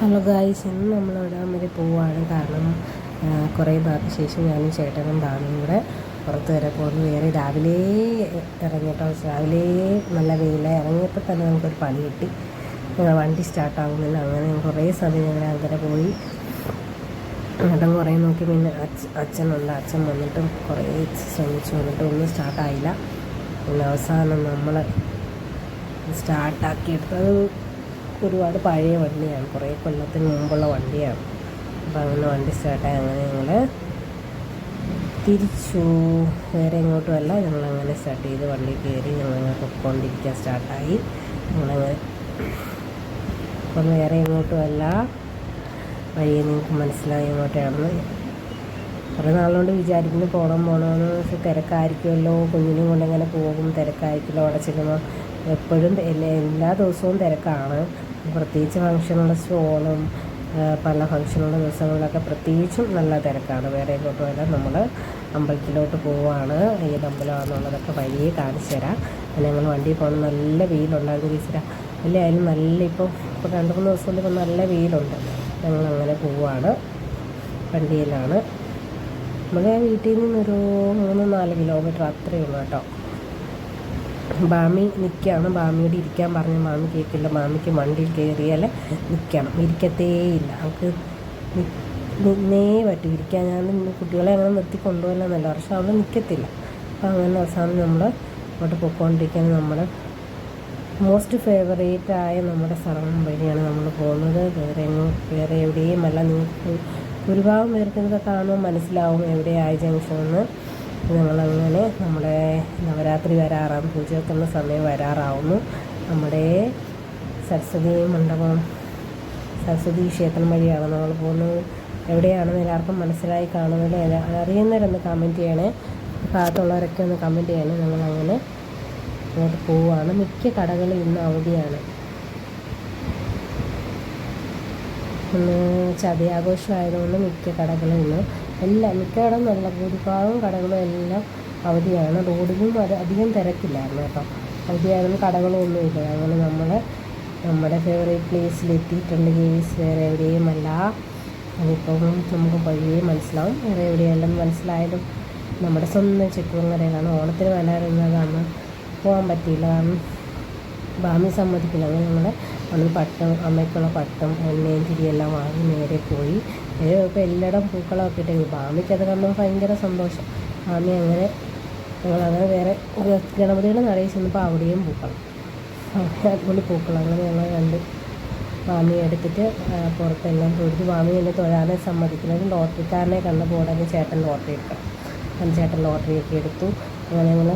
Hello guys ഇന്ന് നമ്മൾ ഇടാൻ വരെ പോവുകയാണ് കാരണം കുറേ ഭാഗത്ത് ശേഷം ഞാനും ചേട്ടനും ദാനും കൂടെ പുറത്ത് വരെ പോകുന്നു. വേറെ രാവിലെ ഇറങ്ങിയിട്ടോ രാവിലെ നല്ല വെയില. ഇറങ്ങിയപ്പോൾ തന്നെ നമുക്കൊരു പണി കിട്ടി. വണ്ടി സ്റ്റാർട്ടാകുന്നില്ല അങ്ങനെ കുറേ സമയം ഞങ്ങൾ അങ്ങനെ പോയി. ഏട്ടൻ കുറേ നോക്കി. പിന്നെ അച്ഛ അച്ഛനുണ്ട്. അച്ഛൻ വന്നിട്ടും കുറേ ശ്രമിച്ചു. വന്നിട്ടും ഒന്നും സ്റ്റാർട്ടായില്ല പിന്നെ അവസാനം നമ്മൾ സ്റ്റാർട്ടാക്കിയെടുത്തത് ഒരുപാട് പഴയ വണ്ടിയാണ്. കുറേ കൊല്ലത്തിന് മുമ്പുള്ള വണ്ടിയാണ്. അപ്പോൾ അങ്ങനെ വണ്ടി സ്റ്റാർട്ടായി അങ്ങനെ ഞങ്ങൾ തിരിച്ചു. വേറെ എങ്ങോട്ടുമല്ല ഞങ്ങളങ്ങനെ സ്റ്റാർട്ട് ചെയ്ത് വണ്ടി കയറി ഞങ്ങളങ്ങനെ പൊക്കോണ്ടിരിക്കാൻ സ്റ്റാർട്ടായി ഞങ്ങളങ്ങനെ അപ്പം വേറെ ഇങ്ങോട്ടുമല്ല വഴിയെ നിങ്ങൾക്ക് മനസ്സിലായി എങ്ങോട്ടാണെന്ന്. കുറേ നാളുകൊണ്ട് വിചാരിക്കുന്നു പോകണം പോകണമെന്ന് തിരക്കായിരിക്കുമല്ലോ. കൊണ്ട് എങ്ങനെ പോകും. തിരക്കായിരിക്കുമല്ലോ. അവിടെ ചെല്ലുമ്പോൾ എപ്പോഴും എല്ലാ ദിവസവും തിരക്കാണ്. പ്രത്യേകിച്ച് ഫംഗ്ഷനുള്ള സ്റ്റോളും പല ഫംഗ്ഷനുള്ള ദിവസങ്ങളിലൊക്കെ പ്രത്യേകിച്ചും നല്ല തിരക്കാണ്. വേറെ എങ്ങോട്ടുമല്ല നമ്മൾ അമ്പലത്തിലോട്ട് പോവുകയാണ് ഏത് അമ്പലമാണെന്നുള്ളതൊക്കെ വഴിയെ കാണിച്ചു തരാം. ഞങ്ങൾ വണ്ടിയിൽ പോകുന്ന നല്ല വെയിലുണ്ടായിരുന്നു ടീച്ചറാ അല്ലേ അതിന് നല്ല ഇപ്പോൾ ഇപ്പോൾ രണ്ട് മൂന്ന് ദിവസം കൊണ്ട് ഇപ്പോൾ നല്ല വെയിലുണ്ട്. ഞങ്ങൾ അങ്ങനെ പോവുകയാണ് വണ്ടിയിലാണ്. നമ്മുടെ വീട്ടിൽ നിന്നൊരു മൂന്ന് നാല് കിലോമീറ്റർ അത്രയേ ഉള്ളൂ കേട്ടോ. ബാമി നിൽക്കുകയാണ്. ബാമിയോട് ഇരിക്കാൻ പറഞ്ഞ മാമി കേൾക്കില്ല. മാമിക്ക് വണ്ടിയിൽ കയറിയാൽ നിൽക്കണം. ഇരിക്കത്തേയില്ല. അവൾക്ക് നിന്നേ പറ്റും. ഇരിക്കാൻ ഞാൻ കുട്ടികളെ അങ്ങനെ നിർത്തി കൊണ്ടുപോകലെന്നല്ല പക്ഷെ അവൾ നിൽക്കത്തില്ല. അപ്പം അങ്ങനെ അവസാനം നമ്മൾ അങ്ങോട്ട് പൊയ്ക്കൊണ്ടിരിക്കാൻ നമ്മൾ മോസ്റ്റ് ഫേവറേറ്റ് ആയ നമ്മുടെ സ്ഥലം വഴിയാണ് നമ്മൾ പോകുന്നത്. വേറെ വേറെ വേറെ എവിടെയുമല്ല. നിങ്ങൾക്ക് ഭൂരിഭാഗം പേർക്ക് കാണുമ്പോൾ മനസ്സിലാവും എവിടെയായി ജംഗ്ഷൻ എന്ന്. ഞങ്ങളങ്ങനെ നമ്മുടെ നവരാത്രി വരാറാം പൂജ വെക്കുന്ന സമയം വരാറാവുന്നു. നമ്മുടെ സരസ്വതി മണ്ഡപം സരസ്വതി ക്ഷേത്രം വഴിയാണ് നമ്മൾ പോകുന്നത്. എവിടെയാണെന്ന് എല്ലാവർക്കും മനസ്സിലായി കാണുന്നത് അറിയുന്നവരൊന്ന് കമന്റ് ചെയ്യണേ. ഭാഗത്തുള്ളവരൊക്കെ ഒന്ന് കമന്റ് ചെയ്യണേ. നമ്മളങ്ങനെ അങ്ങോട്ട് പോവുകയാണ്. മിക്ക കടകളും ഇന്ന് അവധിയാണ്. ഇന്ന് ചതിയാഘോഷമായതുകൊണ്ട് മിക്ക കടകളും ഇന്ന് എല്ലാം മിക്കയിടം നല്ല ഭൂരിഭാഗം കടകളും എല്ലാം അവധിയാണ്. റോഡിലും അത് അധികം തിരക്കില്ലായിരുന്നു കേട്ടോ. അവധിയായിരുന്നു കടകളൊന്നുമില്ല. അങ്ങനെ നമ്മൾ നമ്മുടെ ഫേവറേറ്റ് പ്ലേസിൽ എത്തിയിട്ടുണ്ട്. കേസ് വേറെ എവിടെയുമല്ല അതിപ്പം നമുക്ക് വഴിയേ മനസ്സിലാവും. വേറെ എവിടെയെല്ലാം മനസ്സിലായാലും നമ്മുടെ സ്വന്തം ചെക്കുവങ്ങരയിലാണ്. ഓണത്തിന് വരാറുള്ളതാണ്. പോകാൻ പറ്റിയില്ല. കാരണം ബാമി സമ്മതിക്കില്ല. അങ്ങനെ ഞങ്ങൾ അന്ന് പട്ടം അമ്മയ്ക്കുള്ള പട്ടം എണ്ണയും തിരിയെല്ലാം വാങ്ങി നേരെ പോയി. ഇപ്പോൾ എല്ലായിടം പൂക്കളമൊക്കെ ഇട്ടേ ബാമിക്ക് അത് കണ്ടപ്പോൾ ഭയങ്കര സന്തോഷം. ബാമി അങ്ങനെ ഞങ്ങളങ്ങനെ വേറെ ഗണപതിയുടെ നടയിൽ ചെന്നപ്പോൾ അവിടെയും പൂക്കളം അടിപൊളി പൂക്കളം അങ്ങനെ ഞങ്ങൾ കണ്ട് മാമി എടുത്തിട്ട് പുറത്തെല്ലാം തൊഴുത് മാമി എന്നെ തൊഴാനെ സമ്മതിക്കുന്നത് ലോട്ടറിക്കാരനെ കണ്ടപ്പോൾ ഉടനെ ചേട്ടൻ ലോട്ടറി എടുക്കണം. ചേട്ടൻ ലോട്ടറിയൊക്കെ എടുത്തു. അങ്ങനെ ഞങ്ങൾ